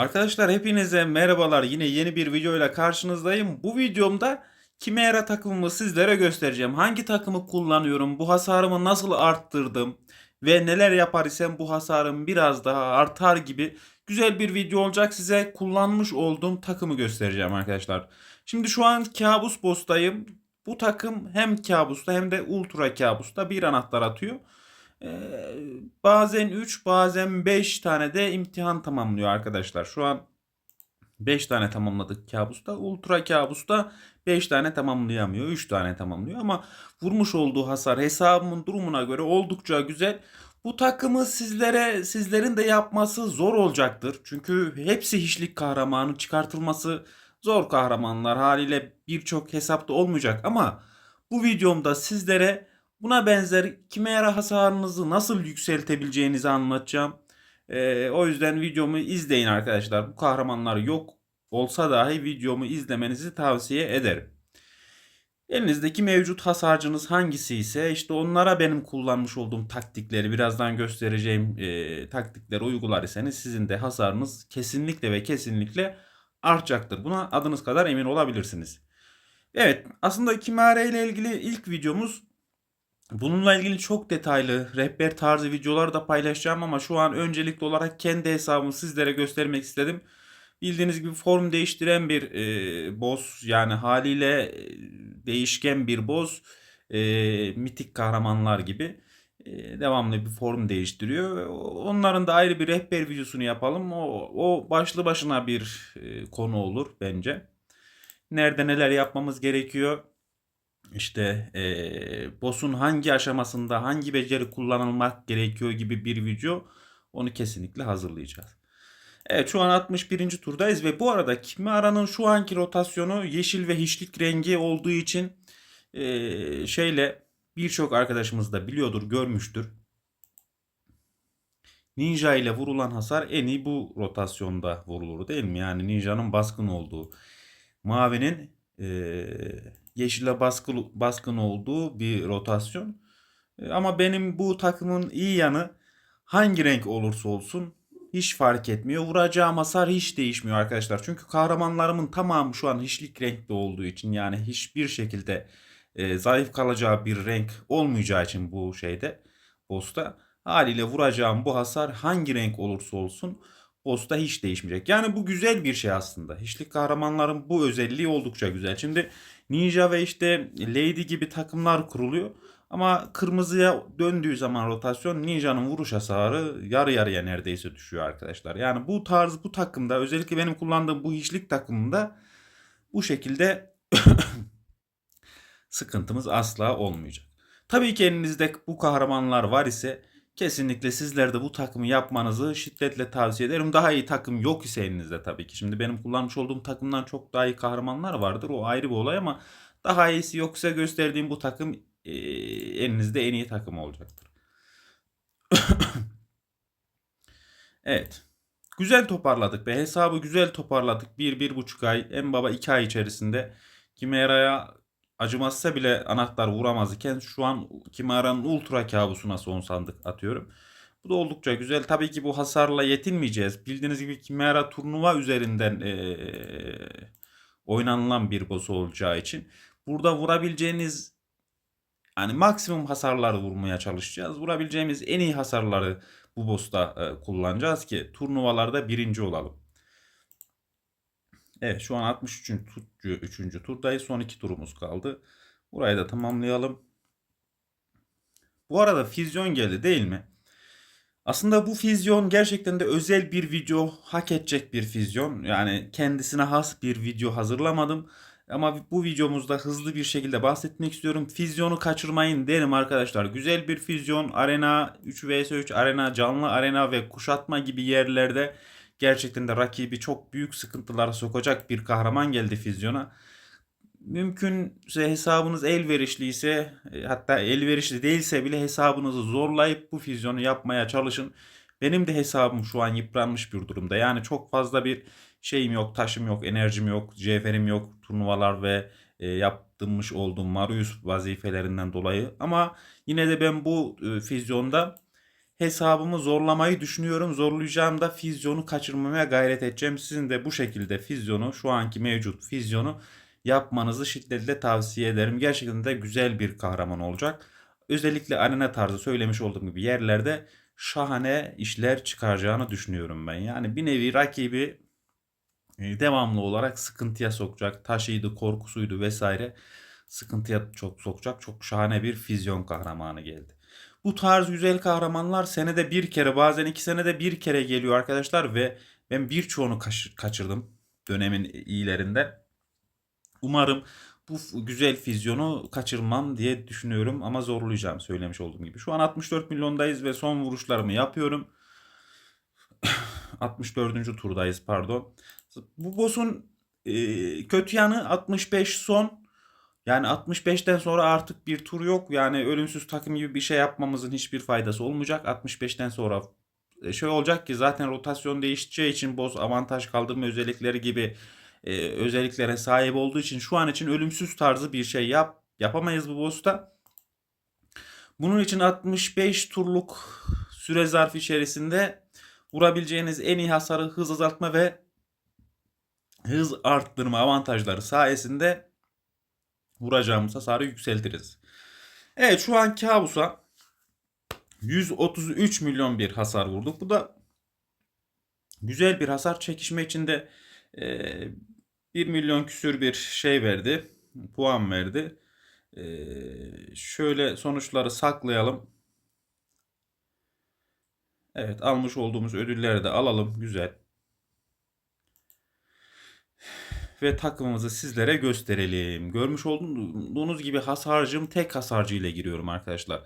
Arkadaşlar hepinize merhabalar. Yine yeni bir video ile karşınızdayım. Bu videomda Kimera takımımı sizlere göstereceğim. Hangi takımı kullanıyorum, bu hasarımı nasıl arttırdım ve neler yapar isem bu hasarım biraz daha artar gibi güzel bir video olacak. Size kullanmış olduğum takımı göstereceğim arkadaşlar. Şimdi şu an Kabus Boss'tayım. Bu takım hem Kabus'ta hem de Ultra Kabus'ta bir anahtar atıyor. Ee, bazen 3 bazen 5 tane de imtihan tamamlıyor arkadaşlar. Şu an 5 tane tamamladık kabusta. Ultra kabusta 5 tane tamamlayamıyor. 3 tane tamamlıyor ama vurmuş olduğu hasar hesabımın durumuna göre oldukça güzel. Bu takımı sizlere sizlerin de yapması zor olacaktır. Çünkü hepsi hiçlik kahramanı çıkartılması zor kahramanlar haliyle birçok hesapta olmayacak ama bu videomda sizlere Buna benzer kimera hasarınızı nasıl yükseltebileceğinizi anlatacağım. Ee, o yüzden videomu izleyin arkadaşlar. Bu kahramanlar yok olsa dahi videomu izlemenizi tavsiye ederim. Elinizdeki mevcut hasarcınız hangisi ise işte onlara benim kullanmış olduğum taktikleri birazdan göstereceğim e, taktikleri uygular iseniz sizin de hasarınız kesinlikle ve kesinlikle artacaktır. Buna adınız kadar emin olabilirsiniz. Evet aslında kimare ile ilgili ilk videomuz Bununla ilgili çok detaylı rehber tarzı videolar da paylaşacağım ama şu an öncelikli olarak kendi hesabımı sizlere göstermek istedim. Bildiğiniz gibi form değiştiren bir e, boss yani haliyle e, değişken bir boss e, mitik kahramanlar gibi e, devamlı bir form değiştiriyor. Onların da ayrı bir rehber videosunu yapalım. O, o başlı başına bir e, konu olur bence. Nerede neler yapmamız gerekiyor işte e, boss'un hangi aşamasında hangi beceri kullanılmak gerekiyor gibi bir video onu kesinlikle hazırlayacağız. Evet şu an 61. turdayız ve bu arada Kimara'nın şu anki rotasyonu yeşil ve hiçlik rengi olduğu için e, şeyle birçok arkadaşımız da biliyordur, görmüştür. Ninja ile vurulan hasar en iyi bu rotasyonda vurulur değil mi? Yani Ninja'nın baskın olduğu. Mavinin e, yeşile baskı, baskın olduğu bir rotasyon. E, ama benim bu takımın iyi yanı hangi renk olursa olsun hiç fark etmiyor. Vuracağım hasar hiç değişmiyor arkadaşlar. Çünkü kahramanlarımın tamamı şu an hiçlik renkli olduğu için yani hiçbir şekilde e, zayıf kalacağı bir renk olmayacağı için bu şeyde boss'ta haliyle vuracağım bu hasar hangi renk olursa olsun boss'ta hiç değişmeyecek. Yani bu güzel bir şey aslında. Hiçlik kahramanların bu özelliği oldukça güzel. Şimdi Ninja ve işte Lady gibi takımlar kuruluyor. Ama kırmızıya döndüğü zaman rotasyon Ninja'nın vuruş hasarı yarı yarıya neredeyse düşüyor arkadaşlar. Yani bu tarz bu takımda özellikle benim kullandığım bu hiçlik takımında bu şekilde sıkıntımız asla olmayacak. Tabii ki elinizde bu kahramanlar var ise kesinlikle sizler de bu takımı yapmanızı şiddetle tavsiye ederim. Daha iyi takım yok ise elinizde tabii ki. Şimdi benim kullanmış olduğum takımdan çok daha iyi kahramanlar vardır. O ayrı bir olay ama daha iyisi yoksa gösterdiğim bu takım e, elinizde en iyi takım olacaktır. evet. Güzel toparladık ve hesabı güzel toparladık. Bir, bir buçuk ay, en baba iki ay içerisinde Kimera'ya acımazsa bile anahtar vuramaz iken şu an Kimara'nın ultra kabusuna son sandık atıyorum. Bu da oldukça güzel. Tabii ki bu hasarla yetinmeyeceğiz. Bildiğiniz gibi Kimera turnuva üzerinden ee, oynanılan bir boss olacağı için. Burada vurabileceğiniz yani maksimum hasarları vurmaya çalışacağız. Vurabileceğimiz en iyi hasarları bu boss'ta e, kullanacağız ki turnuvalarda birinci olalım. Evet şu an 63. 3. turdayız. Son iki turumuz kaldı. Burayı da tamamlayalım. Bu arada füzyon geldi değil mi? Aslında bu füzyon gerçekten de özel bir video hak edecek bir füzyon. Yani kendisine has bir video hazırlamadım. Ama bu videomuzda hızlı bir şekilde bahsetmek istiyorum. Füzyonu kaçırmayın derim arkadaşlar. Güzel bir füzyon, arena, 3 vs 3 arena, canlı arena ve kuşatma gibi yerlerde gerçekten de rakibi çok büyük sıkıntılara sokacak bir kahraman geldi füzyona. Mümkünse hesabınız elverişli ise e, hatta elverişli değilse bile hesabınızı zorlayıp bu füzyonu yapmaya çalışın. Benim de hesabım şu an yıpranmış bir durumda. Yani çok fazla bir şeyim yok, taşım yok, enerjim yok, cevherim yok, turnuvalar ve e, yaptırmış olduğum Marius vazifelerinden dolayı. Ama yine de ben bu e, füzyonda hesabımı zorlamayı düşünüyorum. Zorlayacağım da fizyonu kaçırmamaya gayret edeceğim. Sizin de bu şekilde fizyonu şu anki mevcut fizyonu yapmanızı şiddetle tavsiye ederim. Gerçekten de güzel bir kahraman olacak. Özellikle arena tarzı söylemiş olduğum gibi yerlerde şahane işler çıkaracağını düşünüyorum ben. Yani bir nevi rakibi e, devamlı olarak sıkıntıya sokacak. Taşıydı, korkusuydu vesaire sıkıntıya çok sokacak. Çok şahane bir füzyon kahramanı geldi. Bu tarz güzel kahramanlar senede bir kere bazen iki senede bir kere geliyor arkadaşlar ve ben birçoğunu kaç- kaçırdım dönemin iyilerinde. Umarım bu güzel füzyonu kaçırmam diye düşünüyorum ama zorlayacağım söylemiş olduğum gibi. Şu an 64 milyondayız ve son vuruşlarımı yapıyorum. 64. turdayız pardon. Bu boss'un e, kötü yanı 65 son. Yani 65'ten sonra artık bir tur yok. Yani ölümsüz takım gibi bir şey yapmamızın hiçbir faydası olmayacak. 65'ten sonra e, şey olacak ki zaten rotasyon değişeceği için boss avantaj kaldırma özellikleri gibi e, özelliklere sahip olduğu için şu an için ölümsüz tarzı bir şey yap yapamayız bu boss'ta. Bunun için 65 turluk süre zarfı içerisinde vurabileceğiniz en iyi hasarı hız azaltma ve hız arttırma avantajları sayesinde vuracağımız hasarı yükseltiriz. Evet şu an kabusa 133 milyon bir hasar vurduk. Bu da güzel bir hasar çekişme içinde e, 1 milyon küsür bir şey verdi. Puan verdi. E, şöyle sonuçları saklayalım. Evet almış olduğumuz ödülleri de alalım. Güzel. Ve takımımızı sizlere gösterelim. Görmüş olduğunuz gibi hasarcım tek hasarcı ile giriyorum arkadaşlar.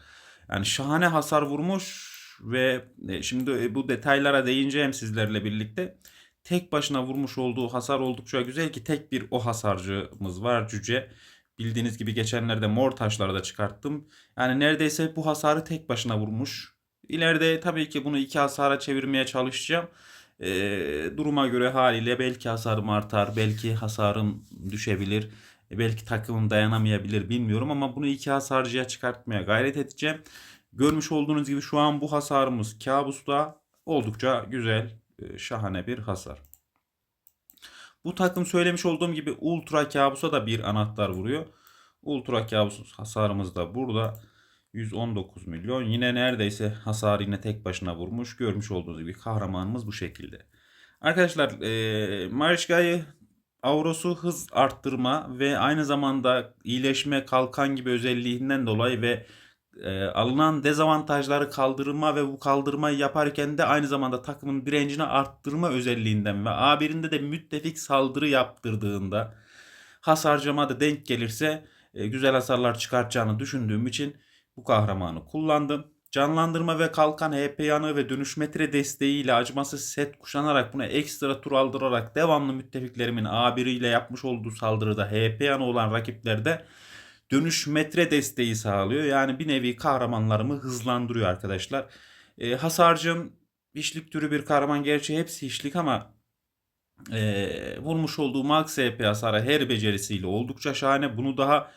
Yani şahane hasar vurmuş ve e, şimdi bu detaylara değineceğim sizlerle birlikte. Tek başına vurmuş olduğu hasar oldukça güzel ki tek bir o hasarcımız var cüce. Bildiğiniz gibi geçenlerde mor taşları da çıkarttım. Yani neredeyse bu hasarı tek başına vurmuş. İleride tabii ki bunu iki hasara çevirmeye çalışacağım. Ee, duruma göre haliyle belki hasarım artar, belki hasarım düşebilir, e, belki takımım dayanamayabilir bilmiyorum ama bunu iki hasarcıya çıkartmaya gayret edeceğim. Görmüş olduğunuz gibi şu an bu hasarımız kabusta oldukça güzel, e, şahane bir hasar. Bu takım söylemiş olduğum gibi ultra kabusa da bir anahtar vuruyor. Ultra kabus hasarımız da burada. 119 milyon. Yine neredeyse hasar yine tek başına vurmuş. Görmüş olduğunuz gibi kahramanımız bu şekilde. Arkadaşlar e, Mariska'yı Auros'u hız arttırma ve aynı zamanda iyileşme kalkan gibi özelliğinden dolayı ve e, alınan dezavantajları kaldırma ve bu kaldırmayı yaparken de aynı zamanda takımın direncini arttırma özelliğinden ve A1'inde de müttefik saldırı yaptırdığında hasarcama da denk gelirse e, güzel hasarlar çıkartacağını düşündüğüm için bu kahramanı kullandım. Canlandırma ve kalkan HP yanı ve dönüş metre desteğiyle acımasız set kuşanarak buna ekstra tur aldırarak devamlı müttefiklerimin A1 ile yapmış olduğu saldırıda HP yanı olan rakiplerde dönüş metre desteği sağlıyor. Yani bir nevi kahramanlarımı hızlandırıyor arkadaşlar. E, hasarcım işlik türü bir kahraman gerçi hepsi işlik ama e, vurmuş olduğu max HP hasarı her becerisiyle oldukça şahane. Bunu daha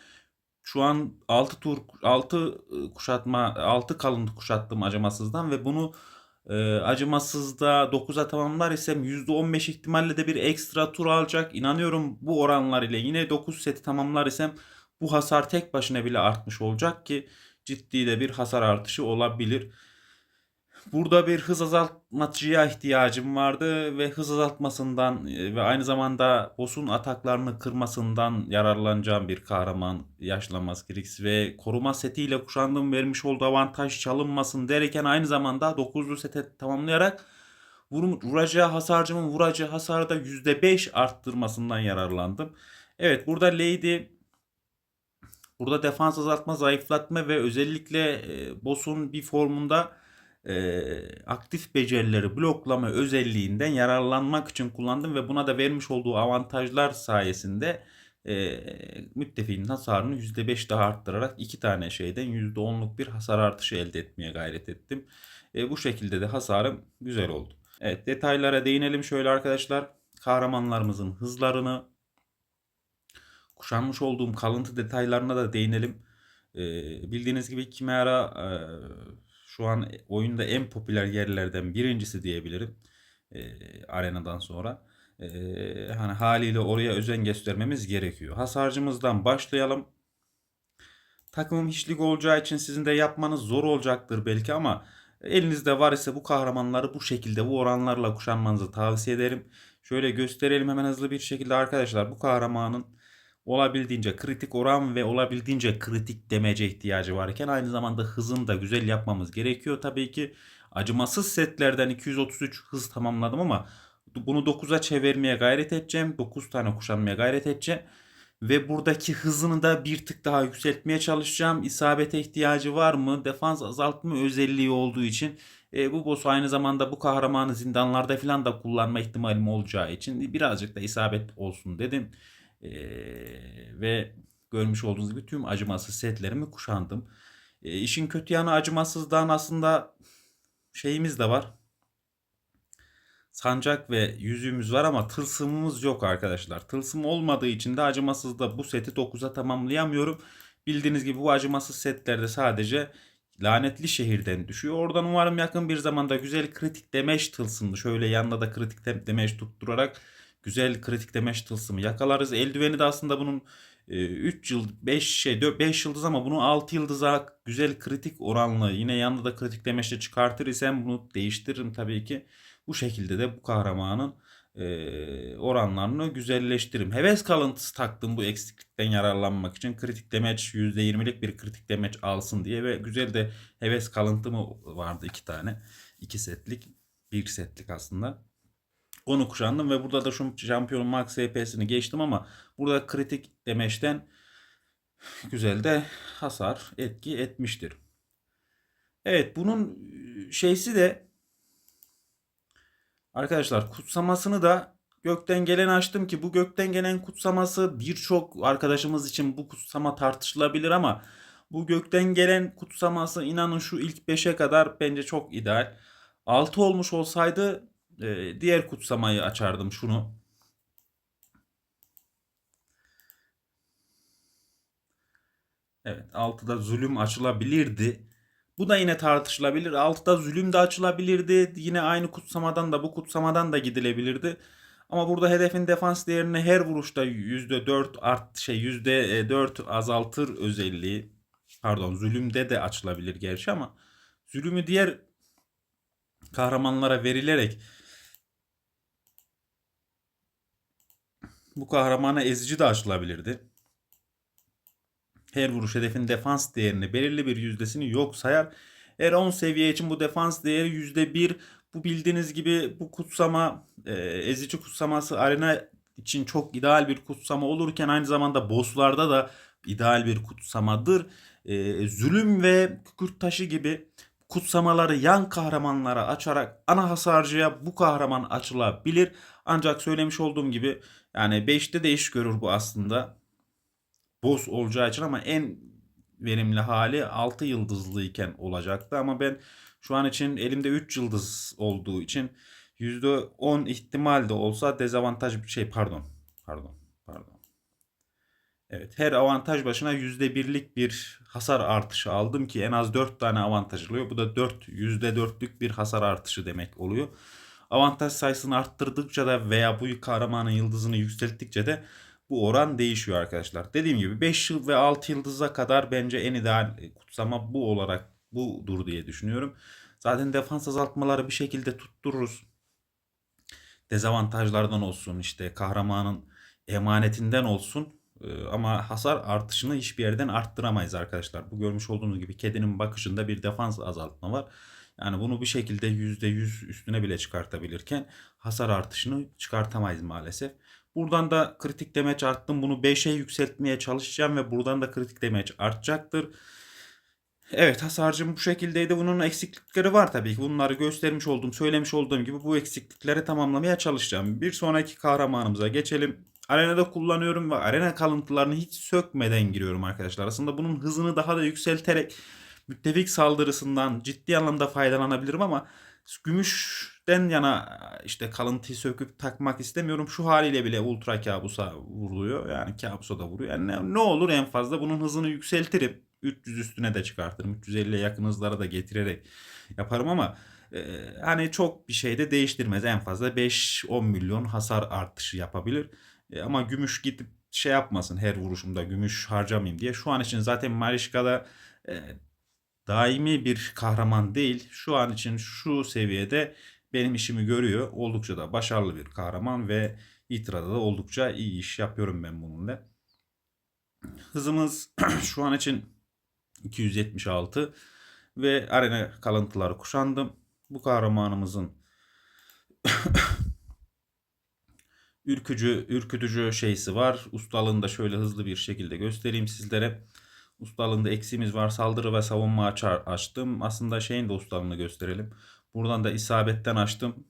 şu an 6 tur 6 kuşatma 6 kalın kuşattım acımasızdan ve bunu e, acımasızda 9'a tamamlar isem %15 ihtimalle de bir ekstra tur alacak. İnanıyorum bu oranlar ile yine 9 seti tamamlar isem bu hasar tek başına bile artmış olacak ki ciddi de bir hasar artışı olabilir. Burada bir hız azaltmacıya ihtiyacım vardı ve hız azaltmasından e, ve aynı zamanda boss'un ataklarını kırmasından yararlanacağım bir kahraman yaşlanmaz Grix ve koruma setiyle kuşandığım vermiş olduğu avantaj çalınmasın derken aynı zamanda 9'lu sete tamamlayarak vur, vuracağı hasarcımın vuracağı hasarı da %5 arttırmasından yararlandım. Evet burada Lady burada defans azaltma, zayıflatma ve özellikle e, boss'un bir formunda e, aktif becerileri bloklama özelliğinden yararlanmak için kullandım ve buna da vermiş olduğu avantajlar sayesinde e, müttefiğin hasarını %5 daha arttırarak iki tane şeyden %10'luk bir hasar artışı elde etmeye gayret ettim. E, bu şekilde de hasarım güzel oldu. Evet detaylara değinelim şöyle arkadaşlar. Kahramanlarımızın hızlarını kuşanmış olduğum kalıntı detaylarına da değinelim. E, bildiğiniz gibi Kimera e, şu an oyunda en popüler yerlerden birincisi diyebilirim. E, arenadan sonra. E, hani haliyle oraya özen göstermemiz gerekiyor. Hasarcımızdan başlayalım. Takımım hiçlik olacağı için sizin de yapmanız zor olacaktır belki ama elinizde var ise bu kahramanları bu şekilde bu oranlarla kuşanmanızı tavsiye ederim. Şöyle gösterelim hemen hızlı bir şekilde arkadaşlar. Bu kahramanın olabildiğince kritik oran ve olabildiğince kritik demece ihtiyacı varken aynı zamanda hızını da güzel yapmamız gerekiyor. Tabii ki acımasız setlerden 233 hız tamamladım ama bunu 9'a çevirmeye gayret edeceğim. 9 tane kuşanmaya gayret edeceğim. Ve buradaki hızını da bir tık daha yükseltmeye çalışacağım. İsabete ihtiyacı var mı? Defans azaltma özelliği olduğu için e, bu boss aynı zamanda bu kahramanı zindanlarda falan da kullanma ihtimalim olacağı için birazcık da isabet olsun dedim. Ve görmüş olduğunuz gibi tüm acımasız setlerimi kuşandım. E, işin kötü yanı acımasızdan aslında şeyimiz de var. Sancak ve yüzüğümüz var ama tılsımımız yok arkadaşlar. Tılsım olmadığı için de acımasızda bu seti 9'a tamamlayamıyorum. Bildiğiniz gibi bu acımasız setlerde sadece lanetli şehirden düşüyor. Oradan umarım yakın bir zamanda güzel kritik demeç tılsımlı şöyle yanında da kritik demeç tutturarak güzel kritik demeç tılsımı yakalarız. Eldiveni de aslında bunun 3 yıl 5 şey 5 yıldız ama bunu 6 yıldıza güzel kritik oranlı yine yanında da kritik demeçle çıkartır isem bunu değiştiririm tabii ki. Bu şekilde de bu kahramanın e, oranlarını güzelleştiririm. Heves kalıntısı taktım bu eksiklikten yararlanmak için. Kritik demeç %20'lik bir kritik demeç alsın diye ve güzel de heves kalıntımı vardı iki tane. iki setlik, bir setlik aslında. Onu kuşandım ve burada da şu şampiyon max HP'sini geçtim ama burada kritik demeçten güzel de hasar etki etmiştir. Evet bunun şeysi de Arkadaşlar kutsamasını da gökten gelen açtım ki bu gökten gelen kutsaması birçok arkadaşımız için bu kutsama tartışılabilir ama bu gökten gelen kutsaması inanın şu ilk 5'e kadar bence çok ideal. 6 olmuş olsaydı e, diğer kutsamayı açardım şunu. Evet 6'da zulüm açılabilirdi. Bu da yine tartışılabilir. Altta zulüm de açılabilirdi. Yine aynı kutsamadan da bu kutsamadan da gidilebilirdi. Ama burada hedefin defans değerini her vuruşta %4 art şey %4 azaltır özelliği. Pardon zulümde de açılabilir gerçi ama zulümü diğer kahramanlara verilerek bu kahramana ezici de açılabilirdi her vuruş hedefin defans değerini belirli bir yüzdesini yok sayar. Eğer 10 seviye için bu defans değeri %1. Bu bildiğiniz gibi bu kutsama e, ezici kutsaması arena için çok ideal bir kutsama olurken aynı zamanda bosslarda da ideal bir kutsamadır. E, zulüm ve kükürt taşı gibi kutsamaları yan kahramanlara açarak ana hasarcıya bu kahraman açılabilir. Ancak söylemiş olduğum gibi yani 5'te de iş görür bu aslında boss olacağı için ama en verimli hali 6 yıldızlıyken olacaktı. Ama ben şu an için elimde 3 yıldız olduğu için %10 ihtimal de olsa dezavantaj bir şey pardon. Pardon. Pardon. Evet her avantaj başına %1'lik bir hasar artışı aldım ki en az 4 tane avantaj oluyor. Bu da 4 %4'lük bir hasar artışı demek oluyor. Avantaj sayısını arttırdıkça da veya bu kahramanın yıldızını yükselttikçe de bu oran değişiyor arkadaşlar. Dediğim gibi 5 yıl ve 6 yıldıza kadar bence en ideal kutsama bu olarak budur diye düşünüyorum. Zaten defans azaltmaları bir şekilde tuttururuz. Dezavantajlardan olsun işte kahramanın emanetinden olsun ee, ama hasar artışını hiçbir yerden arttıramayız arkadaşlar. Bu görmüş olduğunuz gibi kedinin bakışında bir defans azaltma var. Yani bunu bir şekilde %100 üstüne bile çıkartabilirken hasar artışını çıkartamayız maalesef. Buradan da kritik demeç arttım. Bunu 5'e yükseltmeye çalışacağım ve buradan da kritik demeç artacaktır. Evet hasarcım bu şekildeydi. Bunun eksiklikleri var tabii ki. Bunları göstermiş olduğum, söylemiş olduğum gibi bu eksiklikleri tamamlamaya çalışacağım. Bir sonraki kahramanımıza geçelim. Arenada kullanıyorum ve arena kalıntılarını hiç sökmeden giriyorum arkadaşlar. Aslında bunun hızını daha da yükselterek müttefik saldırısından ciddi anlamda faydalanabilirim ama gümüş güçten yana işte kalıntıyı söküp takmak istemiyorum. Şu haliyle bile ultra kabusa vuruyor. Yani kabusa da vuruyor. Yani ne, ne olur en fazla bunun hızını yükseltirim. 300 üstüne de çıkartırım. 350'ye yakın hızlara da getirerek yaparım ama e, hani çok bir şey de değiştirmez. En fazla 5-10 milyon hasar artışı yapabilir. E, ama gümüş gidip şey yapmasın her vuruşumda gümüş harcamayayım diye. Şu an için zaten Mariska'da e, daimi bir kahraman değil. Şu an için şu seviyede benim işimi görüyor. Oldukça da başarılı bir kahraman ve İtra'da da oldukça iyi iş yapıyorum ben bununla. Hızımız şu an için 276 ve arena kalıntıları kuşandım. Bu kahramanımızın ürkücü, ürkütücü şeysi var. Ustalığını da şöyle hızlı bir şekilde göstereyim sizlere. Ustalığında eksiğimiz var. Saldırı ve savunma açtım. Aslında şeyin de ustalığını gösterelim. Buradan da isabetten açtım.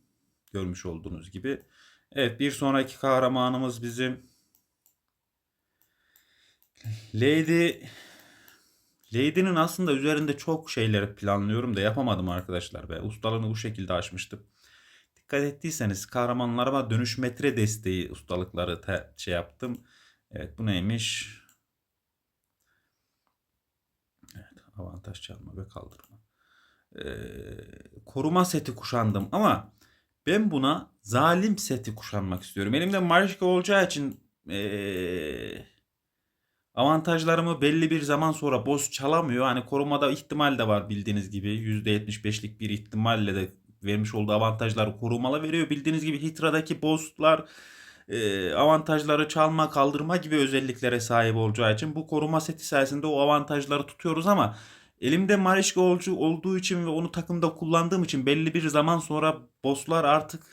Görmüş olduğunuz gibi. Evet bir sonraki kahramanımız bizim Lady Lady'nin aslında üzerinde çok şeyleri planlıyorum da yapamadım arkadaşlar be. Ustalığını bu şekilde açmıştım. Dikkat ettiyseniz kahramanlarıma dönüş metre desteği ustalıkları şey yaptım. Evet bu neymiş? Evet avantaj çalma ve kaldırma. Ee, koruma seti kuşandım ama ben buna zalim seti kuşanmak istiyorum. Elimde Marişka olacağı için ee, avantajlarımı belli bir zaman sonra boss çalamıyor. Hani korumada ihtimal de var bildiğiniz gibi. %75'lik bir ihtimalle de vermiş olduğu avantajları korumalı veriyor. Bildiğiniz gibi Hitra'daki bosslar e, avantajları çalma, kaldırma gibi özelliklere sahip olacağı için bu koruma seti sayesinde o avantajları tutuyoruz ama elimde olcu olduğu için ve onu takımda kullandığım için belli bir zaman sonra bosslar artık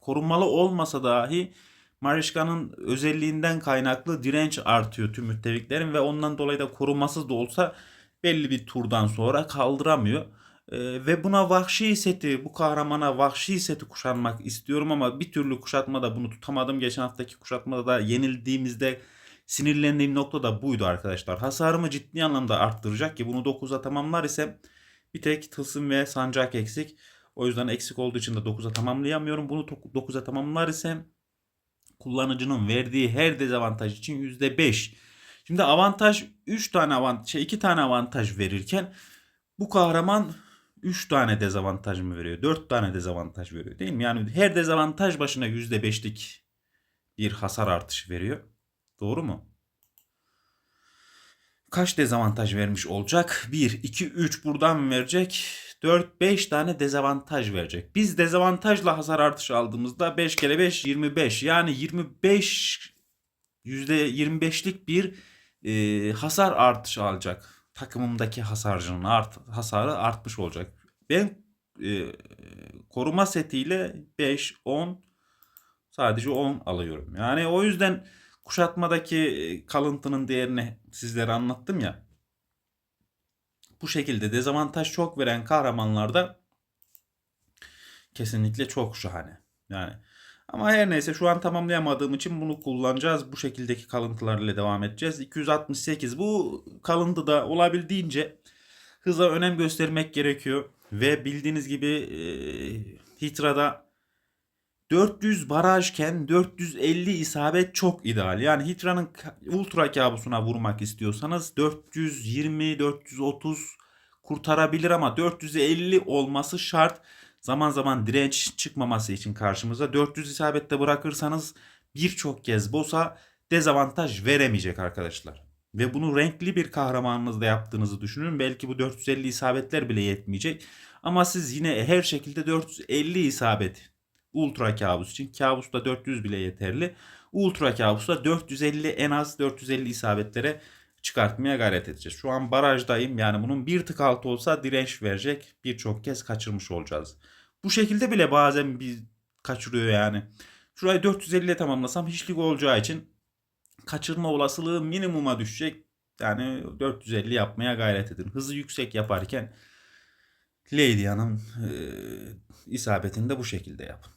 korunmalı olmasa dahi Mariška'nın özelliğinden kaynaklı direnç artıyor tüm müttefiklerin ve ondan dolayı da korumasız da olsa belli bir turdan sonra kaldıramıyor. Ee, ve buna vahşi seti, bu kahramana vahşi seti kuşanmak istiyorum ama bir türlü kuşatmada bunu tutamadım. Geçen haftaki kuşatmada da yenildiğimizde sinirlendiğim nokta da buydu arkadaşlar. Hasarımı ciddi anlamda arttıracak ki bunu 9'a tamamlar ise bir tek tılsım ve sancak eksik. O yüzden eksik olduğu için de 9'a tamamlayamıyorum. Bunu 9'a tamamlar ise kullanıcının verdiği her dezavantaj için %5. Şimdi avantaj 3 tane avantaj, şey 2 tane avantaj verirken bu kahraman 3 tane dezavantaj mı veriyor? 4 tane dezavantaj veriyor değil mi? Yani her dezavantaj başına %5'lik bir hasar artışı veriyor. Doğru mu? Kaç dezavantaj vermiş olacak? 1, 2, 3 buradan verecek. 4, 5 tane dezavantaj verecek. Biz dezavantajla hasar artışı aldığımızda 5 kere 5 25. Yani 25 %25'lik bir e, hasar artışı alacak. Takımımdaki hasarcının art, hasarı artmış olacak. Ben e, koruma setiyle 5, 10 sadece 10 alıyorum. Yani o yüzden kuşatmadaki kalıntının değerini sizlere anlattım ya. Bu şekilde dezavantaj çok veren kahramanlarda kesinlikle çok şahane. Yani ama her neyse şu an tamamlayamadığım için bunu kullanacağız. Bu şekildeki kalıntılarla devam edeceğiz. 268 bu kalıntı da olabildiğince hıza önem göstermek gerekiyor. Ve bildiğiniz gibi e, Hitra'da 400 barajken 450 isabet çok ideal. Yani Hitra'nın ultra kabusuna vurmak istiyorsanız 420 430 kurtarabilir ama 450 olması şart. Zaman zaman direnç çıkmaması için karşımıza 400 isabette bırakırsanız birçok kez boss'a dezavantaj veremeyecek arkadaşlar. Ve bunu renkli bir kahramanınızda yaptığınızı düşünün. Belki bu 450 isabetler bile yetmeyecek. Ama siz yine her şekilde 450 isabet ultra kabus için. Kabusta 400 bile yeterli. Ultra kabusta 450 en az 450 isabetlere çıkartmaya gayret edeceğiz. Şu an barajdayım. Yani bunun bir tık altı olsa direnç verecek. Birçok kez kaçırmış olacağız. Bu şekilde bile bazen bir kaçırıyor yani. Şurayı 450'ye tamamlasam hiçlik olacağı için kaçırma olasılığı minimuma düşecek. Yani 450 yapmaya gayret edin. Hızı yüksek yaparken Lady Hanım e, isabetini de bu şekilde yapın.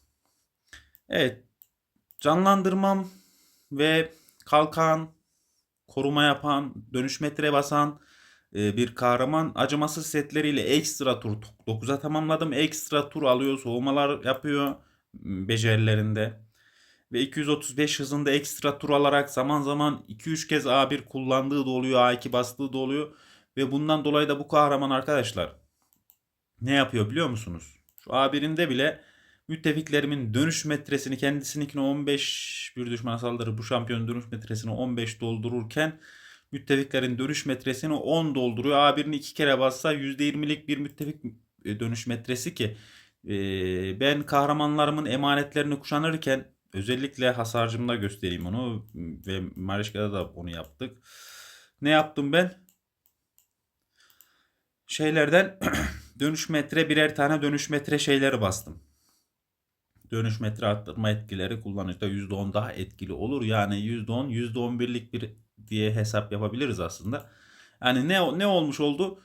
Evet. Canlandırmam ve kalkan, koruma yapan, dönüş metre basan e, bir kahraman acımasız setleriyle ekstra tur 9'a tamamladım. Ekstra tur alıyor, soğumalar yapıyor becerilerinde. Ve 235 hızında ekstra tur alarak zaman zaman 2-3 kez A1 kullandığı da oluyor, A2 bastığı da oluyor. Ve bundan dolayı da bu kahraman arkadaşlar ne yapıyor biliyor musunuz? Şu A1'inde bile müttefiklerimin dönüş metresini kendisininkine 15 bir düşmana saldırı bu şampiyon dönüş metresini 15 doldururken müttefiklerin dönüş metresini 10 dolduruyor. A1'ini iki kere bassa %20'lik bir müttefik e, dönüş metresi ki e, ben kahramanlarımın emanetlerini kuşanırken özellikle hasarcımda göstereyim onu ve Mareşka'da da onu yaptık. Ne yaptım ben? Şeylerden dönüş metre birer tane dönüş metre şeyleri bastım. Dönüş metre arttırma etkileri kullanıcıda %10 daha etkili olur. Yani %10, %11'lik bir diye hesap yapabiliriz aslında. Yani ne ne olmuş oldu?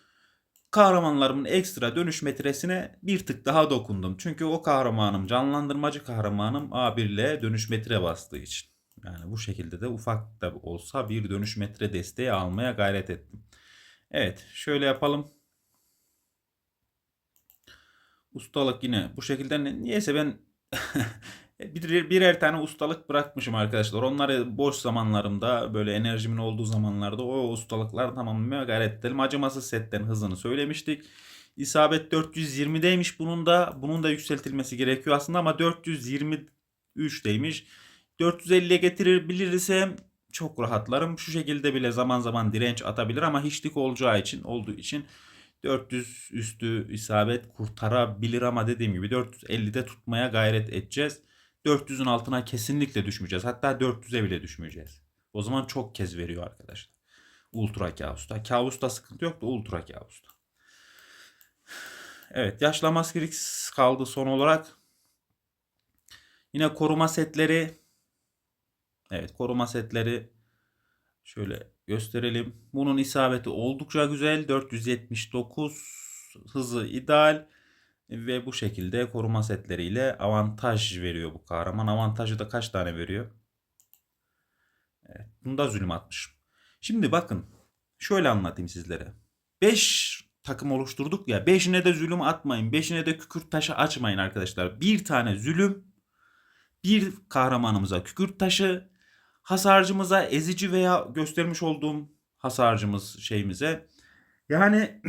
Kahramanlarımın ekstra dönüş metresine bir tık daha dokundum. Çünkü o kahramanım, canlandırmacı kahramanım A1 ile dönüş metre bastığı için. Yani bu şekilde de ufak da olsa bir dönüş metre desteği almaya gayret ettim. Evet, şöyle yapalım. Ustalık yine bu şekilde niyeyse ben bir, birer tane ustalık bırakmışım arkadaşlar. Onları boş zamanlarımda böyle enerjimin olduğu zamanlarda o ustalıklar tamamlamaya gayret edelim. Acımasız setten hızını söylemiştik. İsabet 420'deymiş bunun da. Bunun da yükseltilmesi gerekiyor aslında ama 423'deymiş. 450'ye getirebilirsem çok rahatlarım. Şu şekilde bile zaman zaman direnç atabilir ama hiçlik olacağı için olduğu için 400 üstü isabet kurtarabilir ama dediğim gibi 450'de tutmaya gayret edeceğiz. 400'ün altına kesinlikle düşmeyeceğiz. Hatta 400'e bile düşmeyeceğiz. O zaman çok kez veriyor arkadaşlar. Ultra kabusta. Kabusta sıkıntı yok da ultra kabusta. Evet yaşla maskerix kaldı son olarak. Yine koruma setleri. Evet koruma setleri şöyle gösterelim. Bunun isabeti oldukça güzel. 479 hızı ideal ve bu şekilde koruma setleriyle avantaj veriyor bu kahraman. Avantajı da kaç tane veriyor? Evet, bunda zulüm atmış. Şimdi bakın şöyle anlatayım sizlere. 5 takım oluşturduk ya 5'ine de zulüm atmayın. 5'ine de kükürt taşı açmayın arkadaşlar. Bir tane zulüm bir kahramanımıza kükürt taşı hasarcımıza ezici veya göstermiş olduğum hasarcımız şeyimize yani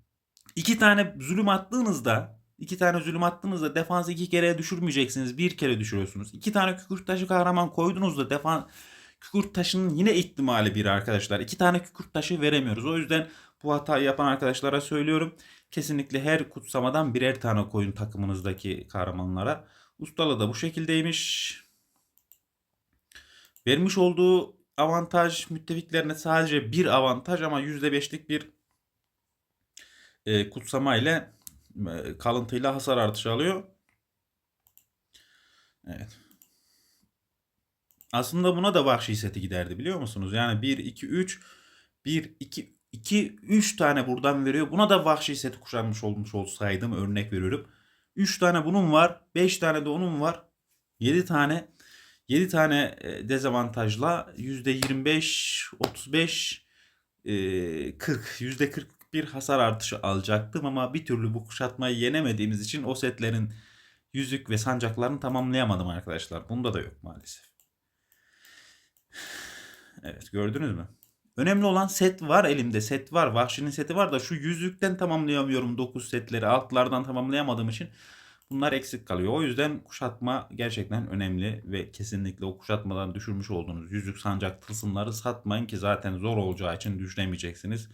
iki tane zulüm attığınızda iki tane zulüm attığınızda defansı iki kere düşürmeyeceksiniz. Bir kere düşürüyorsunuz. İki tane kükürt taşı kahraman koyduğunuzda defan kükürt taşının yine ihtimali bir arkadaşlar. İki tane kükürt taşı veremiyoruz. O yüzden bu hatayı yapan arkadaşlara söylüyorum. Kesinlikle her kutsamadan birer tane koyun takımınızdaki kahramanlara. Ustalı da bu şekildeymiş. Vermiş olduğu avantaj müttefiklerine sadece bir avantaj ama %5'lik bir e, kutsama ile e, kalıntıyla hasar artışı alıyor. Evet. Aslında buna da vahşi seti giderdi biliyor musunuz? Yani 1, 2, 3, 1, 2, 2, 3 tane buradan veriyor. Buna da vahşi seti kuşanmış olmuş olsaydım örnek veriyorum. 3 tane bunun var. 5 tane de onun var. 7 tane 7 tane e, dezavantajla %25, 35, 40, %41 hasar artışı alacaktım ama bir türlü bu kuşatmayı yenemediğimiz için o setlerin yüzük ve sancaklarını tamamlayamadım arkadaşlar. Bunda da yok maalesef. Evet gördünüz mü? Önemli olan set var elimde. Set var. Vahşinin seti var da şu yüzükten tamamlayamıyorum 9 setleri. Altlardan tamamlayamadığım için bunlar eksik kalıyor. O yüzden kuşatma gerçekten önemli ve kesinlikle o kuşatmadan düşürmüş olduğunuz yüzük sancak tılsımları satmayın ki zaten zor olacağı için düşüremeyeceksiniz.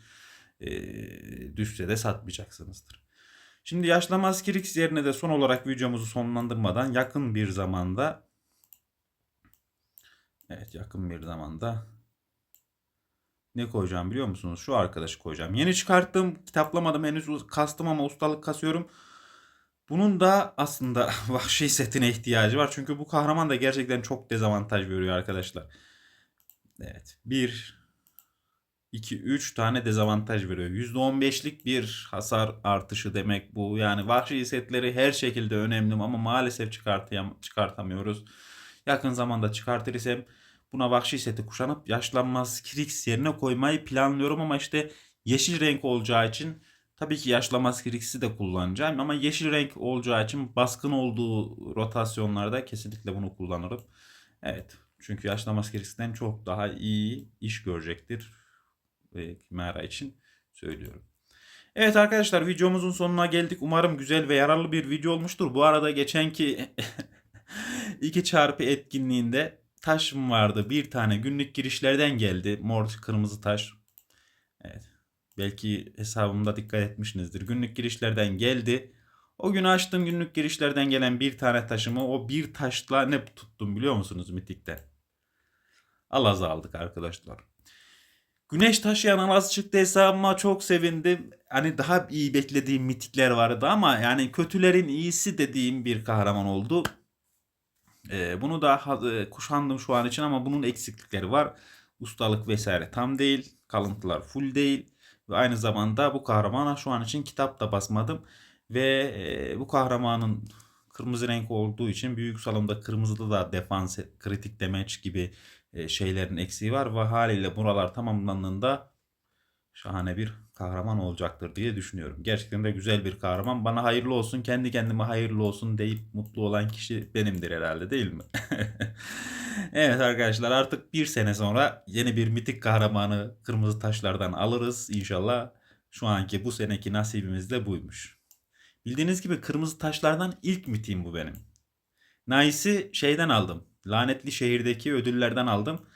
Ee, düşse de satmayacaksınızdır. Şimdi yaşlama askerix yerine de son olarak videomuzu sonlandırmadan yakın bir zamanda Evet yakın bir zamanda ne koyacağım biliyor musunuz? Şu arkadaşı koyacağım. Yeni çıkarttım. Kitaplamadım henüz kastım ama ustalık kasıyorum. Bunun da aslında vahşi setine ihtiyacı var. Çünkü bu kahraman da gerçekten çok dezavantaj veriyor arkadaşlar. Evet. 1 2 3 tane dezavantaj veriyor. %15'lik bir hasar artışı demek bu. Yani vahşi setleri her şekilde önemli ama maalesef çıkartamıyoruz. Yakın zamanda çıkartır buna vahşi seti kuşanıp yaşlanmaz Krix yerine koymayı planlıyorum ama işte Yeşil renk olacağı için tabii ki yaşla maskeriksi de kullanacağım ama yeşil renk olacağı için baskın olduğu rotasyonlarda kesinlikle bunu kullanırım. Evet. Çünkü yaşla maskeriksten çok daha iyi iş görecektir. E, için söylüyorum. Evet arkadaşlar videomuzun sonuna geldik. Umarım güzel ve yararlı bir video olmuştur. Bu arada geçenki 2 çarpı etkinliğinde taşım vardı. Bir tane günlük girişlerden geldi. Mor kırmızı taş. Belki hesabımda dikkat etmişsinizdir. Günlük girişlerden geldi. O gün açtım günlük girişlerden gelen bir tane taşımı. O bir taşla ne tuttum biliyor musunuz mitikte? Alaz aldık arkadaşlar. Güneş taşıyan Alaz çıktı hesabıma çok sevindim. Hani daha iyi beklediğim mitikler vardı ama yani kötülerin iyisi dediğim bir kahraman oldu. Ee, bunu da e, kuşandım şu an için ama bunun eksiklikleri var. Ustalık vesaire tam değil. Kalıntılar full değil. Ve aynı zamanda bu kahramana şu an için kitap da basmadım. Ve e, bu kahramanın kırmızı renk olduğu için büyük salonda kırmızıda da defans, kritik damage gibi e, şeylerin eksiği var. Ve haliyle buralar tamamlandığında şahane bir kahraman olacaktır diye düşünüyorum. Gerçekten de güzel bir kahraman. Bana hayırlı olsun, kendi kendime hayırlı olsun deyip mutlu olan kişi benimdir herhalde değil mi? evet arkadaşlar artık bir sene sonra yeni bir mitik kahramanı kırmızı taşlardan alırız inşallah. Şu anki bu seneki nasibimiz de buymuş. Bildiğiniz gibi kırmızı taşlardan ilk mitiğim bu benim. Nice'i şeyden aldım. Lanetli şehirdeki ödüllerden aldım.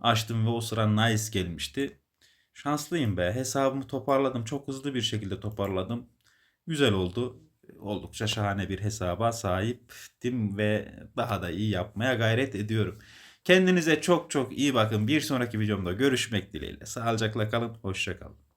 Açtım ve o sıra Nice gelmişti. Şanslıyım be. Hesabımı toparladım. Çok hızlı bir şekilde toparladım. Güzel oldu. Oldukça şahane bir hesaba sahiptim ve daha da iyi yapmaya gayret ediyorum. Kendinize çok çok iyi bakın. Bir sonraki videomda görüşmek dileğiyle. Sağlıcakla kalın. Hoşça kalın.